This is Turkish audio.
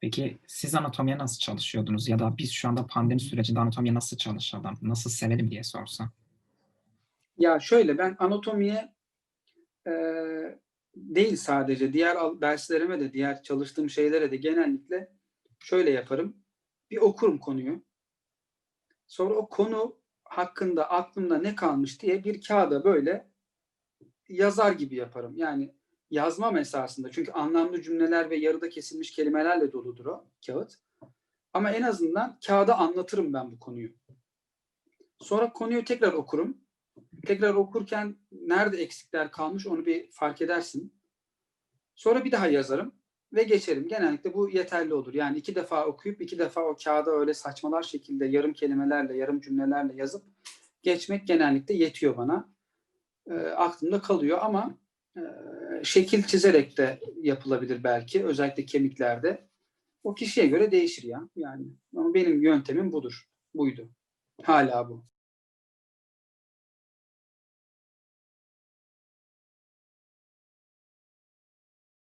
Peki siz anatomiye nasıl çalışıyordunuz? Ya da biz şu anda pandemi sürecinde anatomiye nasıl çalışalım, nasıl sevelim diye sorsam? Ya şöyle ben anatomiye e, değil sadece diğer derslerime de diğer çalıştığım şeylere de genellikle şöyle yaparım. Bir okurum konuyu. Sonra o konu hakkında aklımda ne kalmış diye bir kağıda böyle yazar gibi yaparım. Yani yazmam esasında. Çünkü anlamlı cümleler ve yarıda kesilmiş kelimelerle doludur o kağıt. Ama en azından kağıda anlatırım ben bu konuyu. Sonra konuyu tekrar okurum tekrar okurken nerede eksikler kalmış onu bir fark edersin. Sonra bir daha yazarım ve geçerim. Genellikle bu yeterli olur. Yani iki defa okuyup iki defa o kağıda öyle saçmalar şekilde yarım kelimelerle, yarım cümlelerle yazıp geçmek genellikle yetiyor bana. E, aklımda kalıyor ama e, şekil çizerek de yapılabilir belki. Özellikle kemiklerde. O kişiye göre değişir ya. Yani ama benim yöntemim budur. Buydu. Hala bu.